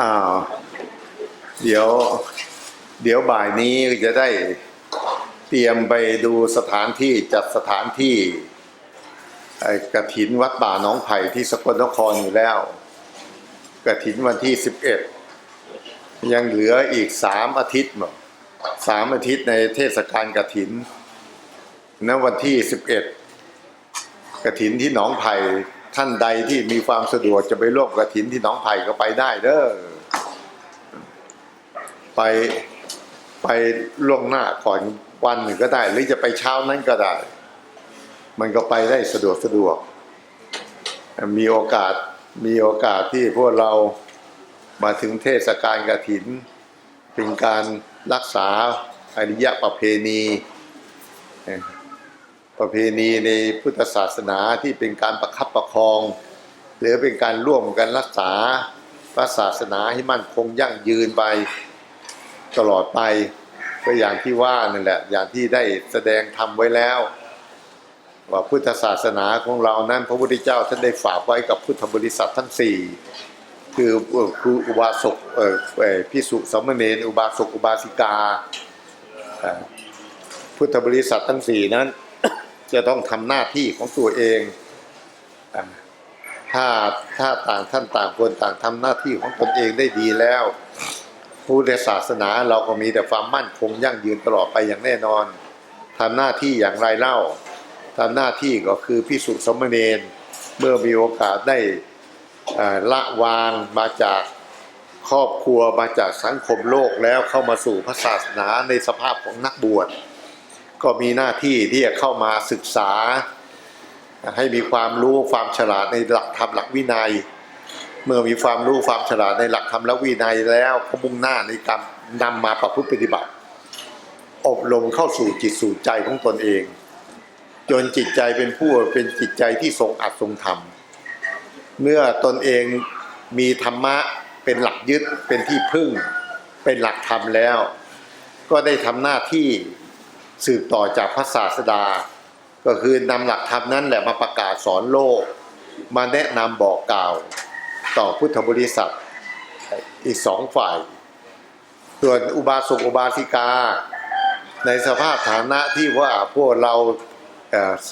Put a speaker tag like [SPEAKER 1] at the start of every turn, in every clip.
[SPEAKER 1] อ้าวเดี๋ยว เดี๋ยวบ่ายนี้จะได้เตรียมไปดูสถานที่จัดสถานที่กระถินวัดป่าน้องไผ่ที่สกลนครอยู่แล้ว กระถินวันที่สิบเอ็ดยังเหลืออีกสามอาทิตย์มั้งสามอาทิตย์ในเทศกาลกระถินณวันที่สิบเอ็ดกระถินที่หนองไผ่ ท่านใดที่มีความสะดวกจะไปร่วมกระถินที่หนองไผ่ก็ไปได้เด้อไปไปล่วงหน้าก่อนวันหนึ่งก็ได้ หรือจะไปเช้านั้นก็ได้ มันก็ไปได้สะดวกสะดวก มีโอกาสมีโอกาสที่พวกเรามาถึงเทศกาลกฐิน เป็นการรักษาอริยประเพณี ประเพณีในพุทธศาสนาที่เป็นการประคับประคอง หรือเป็นการร่วมกันรักษาพระศาสนาให้มั่นคงยั่งยืนไปตลอดไปก็อย่างที่ว่านั่นแหละอย่างที่ได้แสดงทำไว้แล้ว ว่าพุทธศาสนาของเรานั้น พระพุทธเจ้าท่านได้ฝากไว้กับพุทธบริษัททั้งสี่คืออ่อคืออุบาสกเอ่อพิสุสามเณรอุบาสกอุบาสิกา พุทธบริษัททั้งสี่นั้น จะต้องทำหน้าที่ของตัวเองถ้าถ้าต่างท่านต่างคนต่างทำหน้าที่ของตนเองได้ดีแล้วพุทธศาสนาเราก็มีแต่ความมั่นคงยั่งยืนตลอดไปอย่างแน่นอนทำหน้าที่อย่างไรเล่าทำหน้าที่ก็คือพิสุสมณเณรเมื่อมีโอกาสได้ละวางมาจากครอบครัวมาจากสังคมโลกแล้วเข้ามาสู่พระศาสนาในสภาพของนักบวช ก็มีหน้าที่ที่จะเข้ามาศึกษา ให้มีความรู้ความฉลาดในหลักธรรมหลักวินัย เมื่อมีความรู้ความฉลาดในหลักธรรมและวินัยแล้วก็มุ่งหน้าในการนำมาประพฤติปฏิบัติ อบรมเข้าสู่จิตสู่ใจของตนเอง จนจิตใจเป็นผู้เป็นจิตใจที่ทรงอัดทรงธรรมเมื่อตนเองมีธรรมะเป็นหลักยึดเป็นที่พึ่ง เป็นหลักธรรมแล้ว ก็ได้ทำหน้าที่ สืบต่อจากพระศาสดา ก็คือนำหลักธรรมนั้นแหละมาประกาศสอนโลก มาแนะนำบอกกล่าว ต่อพุทธบริษัทอีกสองฝ่าย ส่วนอุบาสกอุบาสิกา ในสภาพฐานะที่ว่าพวกเรา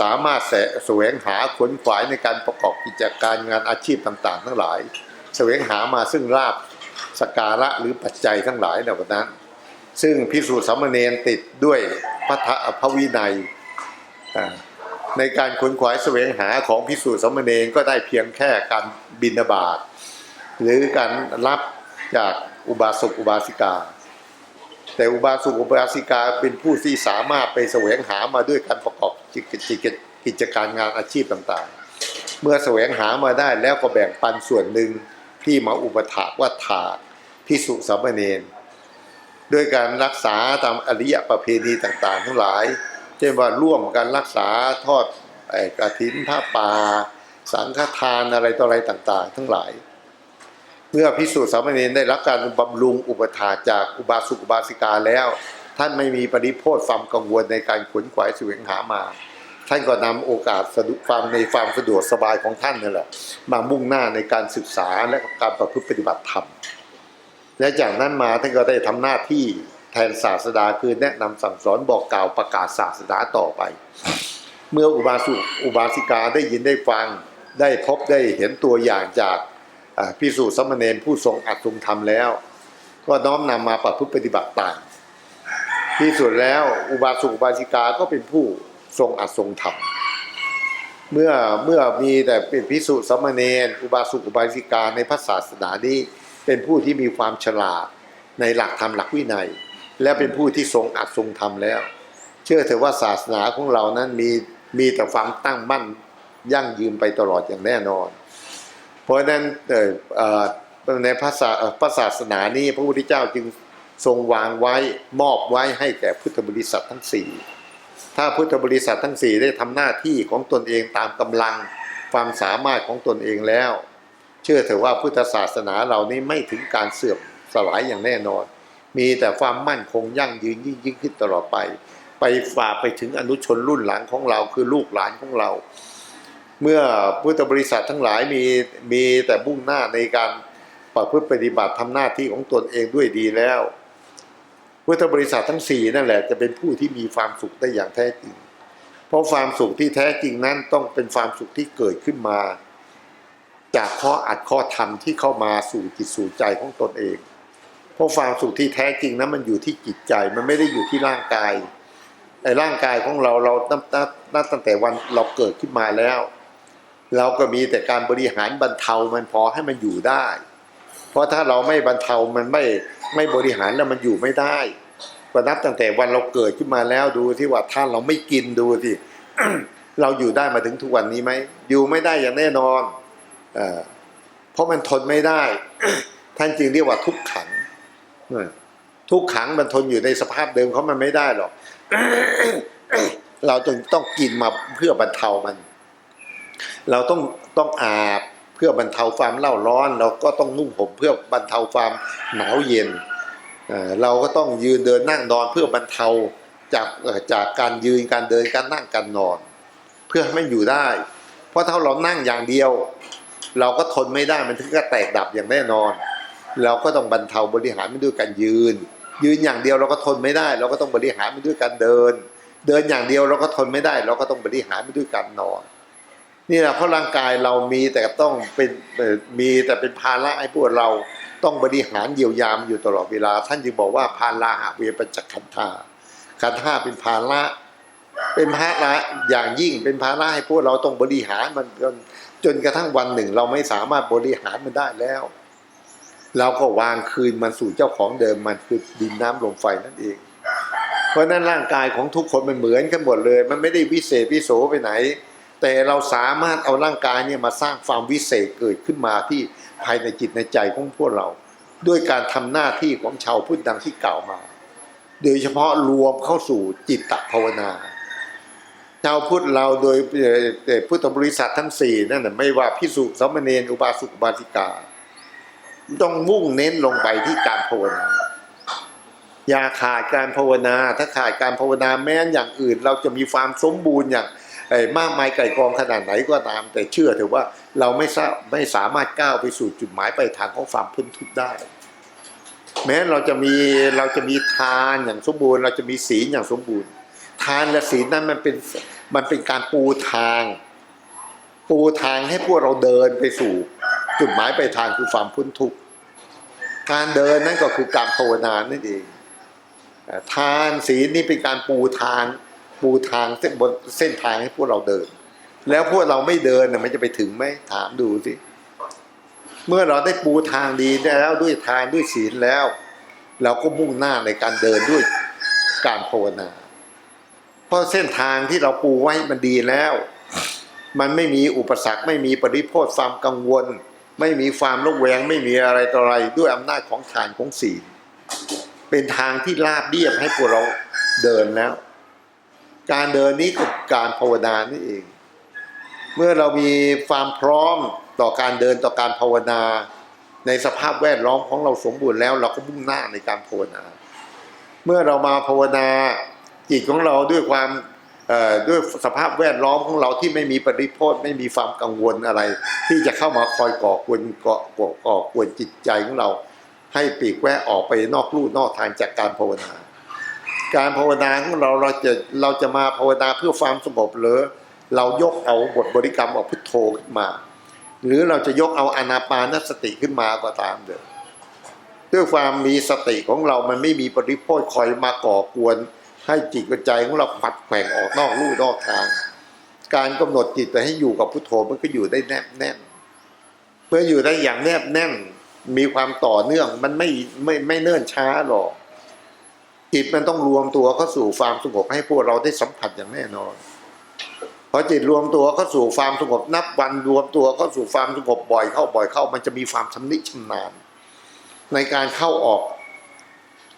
[SPEAKER 1] สามารถแสวงหาขนขวายในการประกอบกิจการงานอาชีพต่าง ๆ ทั้งหลาย แสวงหามาซึ่งลาบสกการะหรือปัจจัยทั้งหลายในวันนั้น ซึ่งพิสูจน์สามเณรติดด้วยพระพระวินัย ในการขนขวายแสวงหาของพิสูจน์สามเณรก็ได้เพียงแค่การบิณฑบาตหรือการรับจากอุบาสกอุบาสิกา แต่อุบาสกอุบาสิกาเป็นผู้ที่สามารถไปแสวงหามาด้วยการประกอบกิจกิจกิจการงานอาชีพต่างๆ เมื่อแสวงหามาได้แล้วก็แบ่งปันส่วนหนึ่งที่มาอุปถากว่าถากพิสุสามเณร ด้วยการรักษาตามอริยประเพณีต่าง ๆ ทั้งหลาย เช่นว่าร่วมกันรักษาทอดไอ้กฐินผ้าป่าสังฆทานอะไรต่ออะไรต่าง ๆ ทั้งหลาย เมื่อพิสูจน์สามเณรได้รับการบำรุงอุปถาจากอุบาสกอุบาสิกาแล้ว ท่านไม่มีปริโภทความกังวลในการขวนขวายสวงหามา ท่านก็นำโอกาสสะดวกความในความสะดวกสบายของท่านนั่นแหละมามุ่งหน้าในการศึกษาและการประพฤติปฏิบัติธรรม และจากนั้นมาท่านก็ได้ทำหน้าที่แทนศาสดาคือแนะนำสั่งสอนบอกกล่าวประกาศศาสนาต่อไป เมื่ออุบาสกอุบาสิกาได้ยินได้ฟังได้พบได้เห็นตัวอย่างจากพิสูจน์สามเณรผู้ทรงอัตทรงธรรมแล้ว ก็น้อมนำมาประพฤติปฏิบัติตามที่สุดแล้วอุบาสกอุบาสิกาก็เป็นผู้ทรงอัตทรงธรรมเมื่อเมื่อมีแต่เป็นพิสุสามเณรอุบาสกอุบาสิกาในพระศาสนานี้ เป็นผู้ที่มีความฉลาดในหลักธรรมหลักวินัย และเป็นผู้ที่ทรงอัดทรงธรรมแล้ว เชื่อเถอะว่าศาสนาของเรานั้นมีมีแต่ความตั้งมั่นยั่งยืนไปตลอดอย่างแน่นอน เพราะฉะนั้นในพระศาเอ่อพระศาสนานี้พระพุทธเจ้าจึงทรงวางไว้มอบไว้ให้แก่พุทธบริษัททั้งสี่ถ้าพุทธบริษัททั้งสี่ได้ทำหน้าที่ของตนเองตามกำลังความสามารถของตนเองแล้ว เชื่อเถอะว่าพุทธศาสนาเหล่านี้ไม่ถึงการเสื่อมสลายอย่างแน่นอน มีแต่ความมั่นคงยั่งยืนยิ่งยิ่งขึ้นตลอดไป ไปฝากไปถึงอนุชนรุ่นหลังของเราคือลูกหลานของเรา เมื่อพุทธบริษัททั้งหลายมีมีแต่มุ่งหน้าในการประพฤติปฏิบัติทำหน้าที่ของตนเองด้วยดีแล้วพุทธบริษัททั้งสี่นั่นแหละจะเป็นผู้ที่มีความสุขได้อย่างแท้จริง เพราะความสุขที่แท้จริงนั้นต้องเป็นความสุขที่เกิดขึ้นมา จากข้ออัดข้อธรรมที่เข้ามาสู่จิตสู่ใจของตนเอง เพราะความสุขที่แท้จริงนั้นมันอยู่ที่จิตใจมันไม่ได้อยู่ที่ร่างกายไอ้ร่างกายของเราเรานับนับนับตั้งแต่วันเราเกิดขึ้นมาแล้ว เราก็มีแต่การบริหารบรรเทามันพอให้มันอยู่ได้ เพราะถ้าเราไม่บรรเทามันไม่ไม่บริหารแล้วมันอยู่ไม่ได้ก็นับตั้งแต่วันเราเกิดขึ้นมาแล้วดูที่ว่าถ้าเราไม่กินดูสิเราอยู่ได้มาถึงทุกวันนี้ไหมอยู่ไม่ได้อย่างแน่นอน เพราะมันทนไม่ได้ ท่านจึงเรียกว่าทุกขังทุกขังมันทนอยู่ในสภาพเดิมเขามันไม่ได้หรอกเราจึงต้องกินมาเพื่อบรรเทามัน เราต้องต้องอาบเพื่อบรรเทาความเล่าร้อน เราก็ต้องนุ่งห่มเพื่อบรรเทาความหนาวเย็นเราก็ต้องยืนเดินนั่งนอนเพื่อบรรเทาจากจากการยืนการเดินการนั่งการนอน เพื่อให้มันอยู่ได้ เพราะถ้าเรานั่งอย่างเดียว เราก็ทนไม่ได้มันถึงก็แตกดับอย่างแน่นอน เราก็ต้องบรรเทาบริหารมันด้วยการยืน ยืนอย่างเดียวเราก็ทนไม่ได้ เราก็ต้องบริหารมันด้วยการเดิน เดินอย่างเดียวเราก็ทนไม่ได้ เราก็ต้องบริหารมันด้วยการนอนนี่แหละเพราะร่างกายเรามีแต่ต้องเป็นมีแต่เป็นภาระให้พวกเราต้องบริหารเยียวยามนอยู่ตลอดเวลา ท่านจึงบอกว่าภาราหะเวปัจจขันธาขันธาเป็นภาระ เป็นภาระอย่างยิ่งเป็นภาระให้พวกเราต้องบริหารมันจนจนกระทั่งวันหนึ่ง เราไม่สามารถบริหารมันได้แล้ว เราก็วางคืนมันสู่เจ้าของเดิมมันคือดินน้ำลมไฟนั่นเอง เพราะนั้นร่างกายของทุกคนมันเหมือนกันหมดเลย มันไม่ได้วิเศษวิโสไปไหน แต่เราสามารถเอาร่างกายเนี่ยมาสร้างความวิเศษเกิดขึ้นมาที่ภายในจิตในใจของพวกเรา ด้วยการทำหน้าที่ของชาวพุทธดังที่กล่าวมา โดยเฉพาะรวมเข้าสู่จิตตภาวนา ชาวพุทธเราโดยพุทธบริษัททั้งสี่นั่นนะไม่ว่าพิสุสมเณรอุบาสุบาสิกา ต้องมุ่งเน้นลงไปที่การภาวนาอย่าขาดการภาวนา ถ้าขาดการภาวนาแม้นอย่างอื่น เราจะมีความสมบูรณ์อย่างเอ่อมากมายไก่กองขนาดไหนก็ตาม แต่เชื่อเถอะว่าเราไม่ทราบไม่สามารถก้าวไปสู่จุดหมายปลายทางของความพ้นทุกข์ได้ แม้เราจะมีเราจะมีทานอย่างสมบูรณ์ เราจะมีศีลอย่างสมบูรณ์ ทานและศีลนั้นมันเป็น มันเป็นการปูทาง ปูทางให้พวกเราเดินไปสู่ จุดหมายปลายทางคือความพ้นทุกข์การเดินนั่นก็คือการภาวนานั่นเองทานศีลนี่เป็นการปูทาง ปูทางเส้นบนเส้นทางให้พวกเราเดิน แล้วพวกเราไม่เดินน่ะมันจะไปถึงไหมถามดูสิเมื่อเราได้ปูทางดีแล้วด้วยทานด้วยศีลแล้ว เราก็มุ่งหน้าในการเดินด้วยการภาวนา เพราะเส้นทางที่เราปูไว้มันดีแล้ว มันไม่มีอุปสรรค ไม่มีปริโภทความกังวล ไม่มีความระแวง ไม่มีอะไรต่ออะไรด้วยอำนาจของทานของศีลเป็นทางที่ราบเรียบให้พวกเราเดินแล้ว การเดินนี้ก็การภาวนานี่เอง เมื่อเรามีความพร้อมต่อการเดินต่อการภาวนาในสภาพแวดล้อมของเราสมบูรณ์แล้ว เราก็มุ่งหน้าในการภาวนา เมื่อเรามาภาวนา จิตของเราด้วยความด้วยสภาพแวดล้อมของเราที่ไม่มีปริโภทไม่มีความกังวลอะไร ที่จะเข้ามาคอยก่อกวนก่อก่อก่อกวนจิตใจของเรา ให้ปีกแวะออกไปนอกลู่นอกทางจากการภาวนา การภาวนาของเราเราจะเราจะมาภาวนาเพื่อความสงบหรือเรายกเอาบทบริกรรมเอาพุทโธขึ้นมา หรือเราจะยกเอาอนาปานสติขึ้นมาก็ตามเถอะด้วยความมีสติของเรามันไม่มีปริโภทคอยมาก่อกวน ให้จิตกับใจของเราปัดแผงออกนอกลู่นอกทาง การกำหนดจิตแต่ให้อยู่กับพุทโธมันก็อยู่ได้แนบแน่นเมื่ออยู่ได้อย่างแนบแน่น มีความต่อเนื่องมันไม่ไม่ไม่เนิ่นช้าหรอกจิตมันต้องรวมตัวเข้าสู่ความสงบให้พวกเราได้สัมผัสอย่างแน่นอนพอจิตรวมตัวเข้าสู่ความสงบนับวันรวมตัวเข้าสู่ความสงบบ่อยเข้าบ่อยเข้า มันจะมีความชำนิชำนาญในการเข้าออก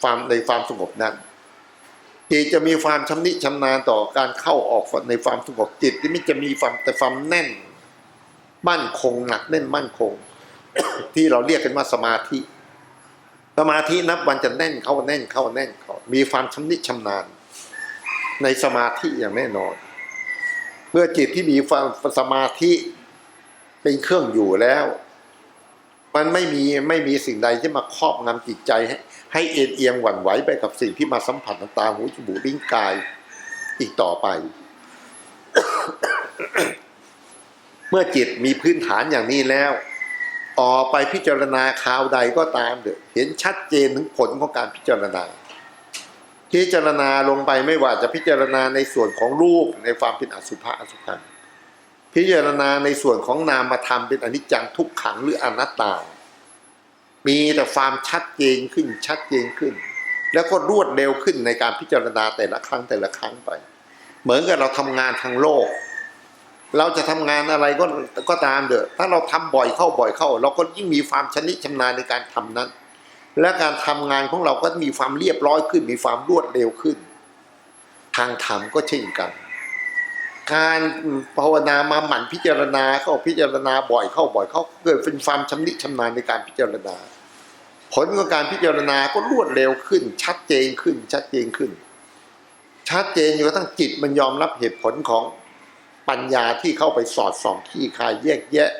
[SPEAKER 1] ความในความสงบนั้น จิตจะมีความชำนิชำนาญต่อการเข้าออกในความสงบจิตที่มันจะมีความแต่ความแน่น มั่นคงหนักแน่นมั่นคง ที่เราเรียกกันว่าสมาธิ สมาธินับวันจะแน่นเข้าแน่นเข้าแน่นเข้ามีความชำนิชำนาญ ในสมาธิอย่างแน่นอน เมื่อจิตที่มีความสมาธิเป็นเครื่องอยู่แล้ว มันไม่มีไม่มีสิ่งใดที่มาครอบงำจิตใจ ให้ให้เอ็นเอียงหวั่นไหวไปกับสิ่งที่มาสัมผัสทางตาหูจมูกลิ้นกายอีกต่อไป เมื่อจิตมีพื้นฐานอย่างนี้แล้ว ออกไปพิจารณาข่าวใดก็ตามเถอะเห็นชัดเจนถึงผลของการพิจารณา พิจารณาลงไปไม่ว่าจะพิจารณาในส่วนของรูปในความเป็นอสุภะอสุภัง พิจารณาในส่วนของนามธรรมเป็นอนิจจังทุกขังหรืออนัตตา มีแต่ความชัดเจนขึ้นชัดเจนขึ้น แล้วก็รวดเร็วขึ้นในการพิจารณาแต่ละครั้งแต่ละครั้งไป เหมือนกับเราทำงานทางโลก เราจะทำงานอะไรก็ก็ตามเถอะถ้าเราทำบ่อยเข้าบ่อยเข้า เราก็ยิ่งมีความชนิชำนาญในการทำนั้น และการทำงานของเราก็มีความเรียบร้อยขึ้น มีความรวดเร็วขึ้น ทางธรรมก็เช่นกัน การภาวนามาหมั่นพิจารณาเข้าพิจารณาบ่อยเข้าบ่อยเข้าเกิดเป็นความชำนิชำนาญในการพิจารณา ผลของการพิจารณาก็รวดเร็วขึ้น ชัดเจนขึ้น ชัดเจนขึ้น ชัดเจนอยู่กระทั้งจิตมันยอมรับเหตุผลของปัญญาที่เข้าไปสอดส่องที่คายแยกแยะ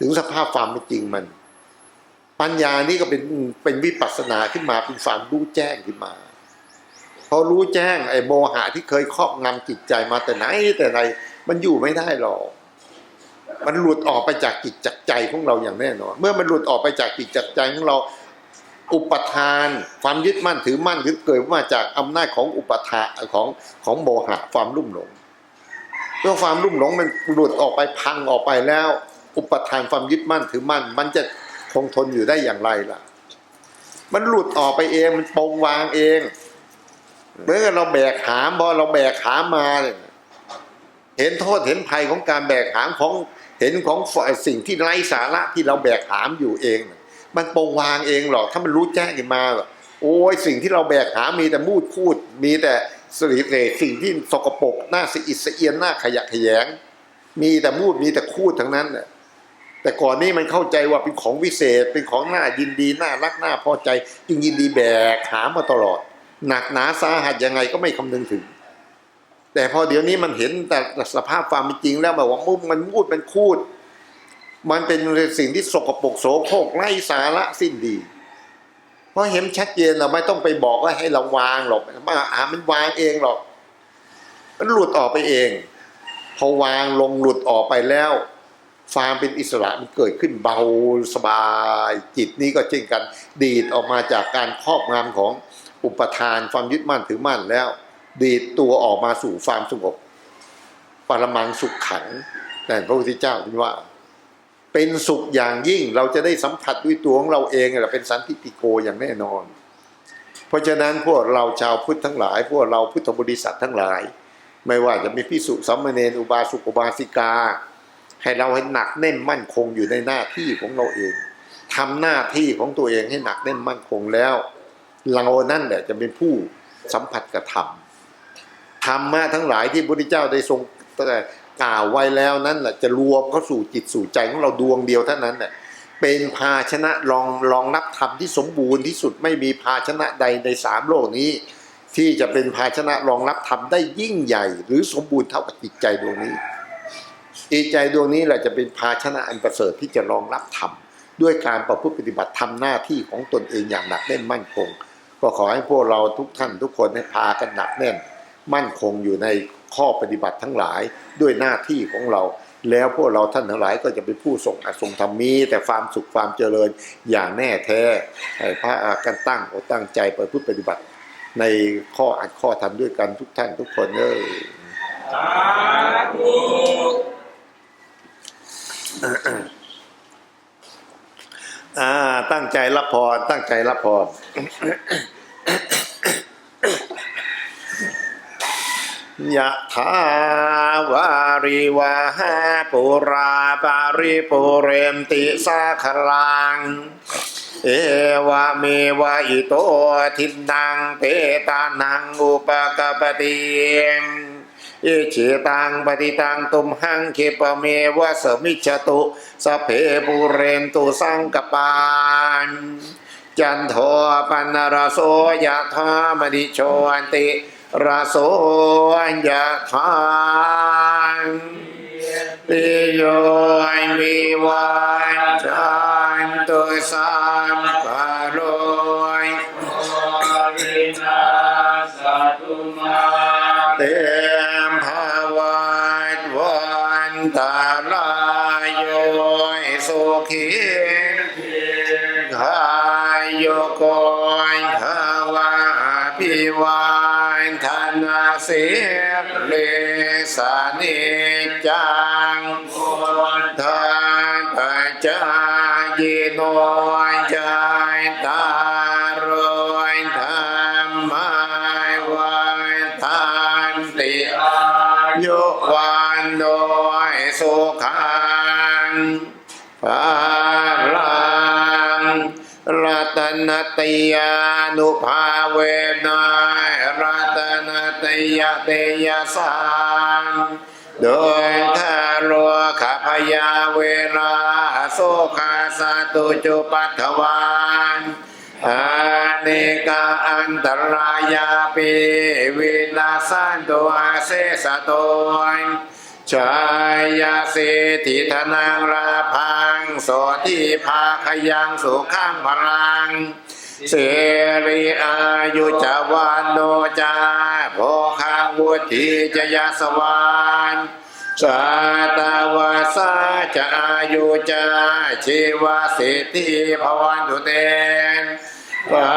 [SPEAKER 1] ถึงสภาพความเป็นจริงมัน ปัญญานี่ก็เป็นเป็นวิปัสสนาขึ้นมาเป็นความรู้แจ้งขึ้นมา พอรู้แจ้งไอ้โมหะที่เคยครอบงำจิตใจมาแต่ไหนแต่ไรมันอยู่ไม่ได้หรอกมันหลุดออกไปจากจิตจากใจของเราอย่างแน่นอน เมื่อมันหลุดออกไปจากจิตจากใจของเรา อุปทาน ความยึดมั่นถือมั่นคือเกิดมาจากอำนาจของอุปทานของของโมหะความลุ่มหลงเมื่อความลุ่มหลงมันหลุดออกไปพังออกไปแล้ว อุปทานความยึดมั่นถือมั่น มันจะคงทนอยู่ได้อย่างไรล่ะ มันหลุดออกไปเองมันปรงวางเอง เหมื่อนกับเราแบกหามพอเราแบกหามมาเนี่ยเห็นโทษเห็นภัยของการแบกหามของเห็นของสิ่งที่ไร้สาระที่เราแบกหามอยู่เอง มันปรงวางเองหรอกถ้ามันรู้แจ้งมาโอ้ยสิ่งที่เราแบกหามมีแต่มูดคูด มีแต่สริเรสิ่งที่สกปรกหน้าสะอิดสเอียนหน้าขยะขยง มีแต่มูดมีแต่คูดทั้งนั้นแต่ก่อนนี้มันเข้าใจว่าเป็นของวิเศษเป็นของน่ายินดีน่ารักน่าพอใจ จึงยินดีแบกหามมาตลอด หนักหนาสาหัสยังไงก็ไม่คำนึงถึง แต่พอเดี๋ยวนี้มันเห็นแต่สภาพความเป็นจริงแล้วแบบว่ามุมมันมูดมันคูด มันเป็นสิ่งที่สกปรกโสโครกไร้สาระสิ้นดี เพราะเห็นชัดเจนเราไม่ต้องไปบอกว่าให้เราวางหรอกมาหามันวางเองหรอก มันหลุดออกไปเอง พอวางลงหลุดออกไปแล้วความเป็นอิสระมันเกิดขึ้นเบาสบาย จิตนี้ก็เช่นกัน ดีดออกมาจากการครอบงำของ อุปทานความยึดมั่นถือมั่นแล้ว ดีดตัวออกมาสู่ความสงบปรมังสุขขังแต่พระพุทธเจ้าท่านว่า เป็นสุขอย่างยิ่งเราจะได้สัมผัสด้วยตัวของเราเองแหละเป็นสันติติโกอย่างแน่นอน เพราะฉะนั้นพวกเราชาวพุทธทั้งหลาย พวกเราพุทธบริษัททั้งหลาย ไม่ว่าจะมีพิสุสัมมเนรอุบาสุกอุบาสิกา ให้เราให้หนักแน่นมั่นคงอยู่ในหน้าที่ของเราเองทำหน้าที่ของตัวเองให้หนักแน่นมั่นคงแล้ว เรานั่นแหละจะเป็นผู้สัมผัสกับธรรมธรรมะทั้งหลายที่พระพุทธเจ้าได้ทรงกล่าวไว้แล้วนั้นแหละจะรวมเข้าสู่จิตสู่ใจของเราดวงเดียวเท่านั้นแหละเป็นภาชนะรองรองรับธรรมที่สมบูรณ์ที่สุดไม่มีภาชนะใดในสามโลกนี้ ที่จะเป็นภาชนะรองรับธรรมได้ยิ่งใหญ่ หรือสมบูรณ์เท่ากับจิตใจดวงนี้จิตใจดวงนี้แหละจะเป็นภาชนะอันประเสริฐที่จะรองรับธรรมด้วยการประพฤติปฏิบัติทำหน้าที่ของตนเองอย่างหนักแน่นมั่นคง ก็ขอให้พวกเราทุกท่านทุกคนให้พากันหนักแน่น มั่นคงอยู่ในข้อปฏิบัติทั้งหลายด้วยหน้าที่ของเรา แล้วพวกเราท่านทั้งหลายก็จะเป็นผู้ส่งอสงธรรมมีแต่ความสุขความเจริญอย่างแน่แท้ให้พระอากันตั้งอตั้งใจไปพุทธปฏิบัติ ในข้ออัดข้อทำด้วยกันทุกท่านทุกคนเออ
[SPEAKER 2] สาธุ
[SPEAKER 1] อ่า ตั้งใจรับพร ตั้งใจรับพรยะถาวาริวาหาปุราปาริปุเรมติสาคลัง เอวะเมวะอิโตทินังเปตานังอุปกปติ เอเจตังปฏิตังตุมหังเคปเมวะสมิจตุสเพปุเรนตุสังกปานจันโทปันรโสยะธามณิโชอันติรโสยะธาติโยวิวัจจันตุสามา
[SPEAKER 2] ร
[SPEAKER 1] อยธรรมาวันทานติยุวันโดยสุขังภาลังรัตนติยานุภาเวนัยรัตนติยเตยสานโดยข้ารวข้าพยาเวลาโสคาสตุจุปัทวาน อเนกอันตรายาปิวินาสันตุอาเสสะโตนชายาสิทิธนังราพังโสทิภาคยังสุขังพลังเสรีอายุจาวานโนจาโภคังวุธิจยสวาน สาตาวาสาจะอายุจาชีวาสิทธิภวันตุเตนภา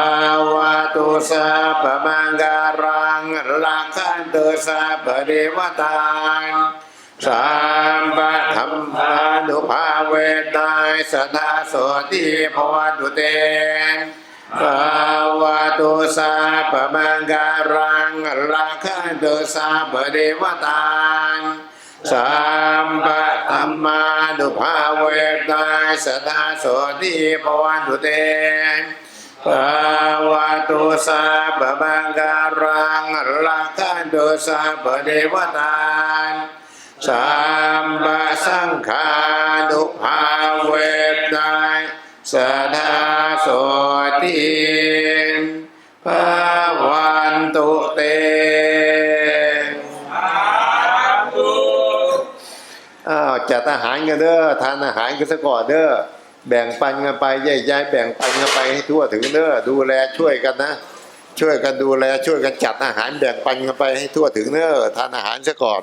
[SPEAKER 1] วะตุสัพพมังการังลักขันตุสัพพเดวตานสามปะธรรมานุภาเวทายสทาโสติภวันตุเตนภาวะตุสัพพมังการังลักขันตุสัพพเดวตาน สัมปะธรรมานุภาเวทายสทาโสติภวันตุเตภาวะตุสัพพมังการังลักขันตุสัพพเดวตานสัมปะสังฆานุภาเวทายสา อาหารกันเด้อทานอาหารกันซะก่อนเด้อแบ่งปันกันไปแยกย้ายแบ่งปันกันไปให้ทั่วถึงเด้อดูแลช่วยกันนะ ช่วยกันดูแลช่วยกันจัดอาหารแบ่งปันกันไปให้ทั่วถึงเด้อทานอาหารซะก่อน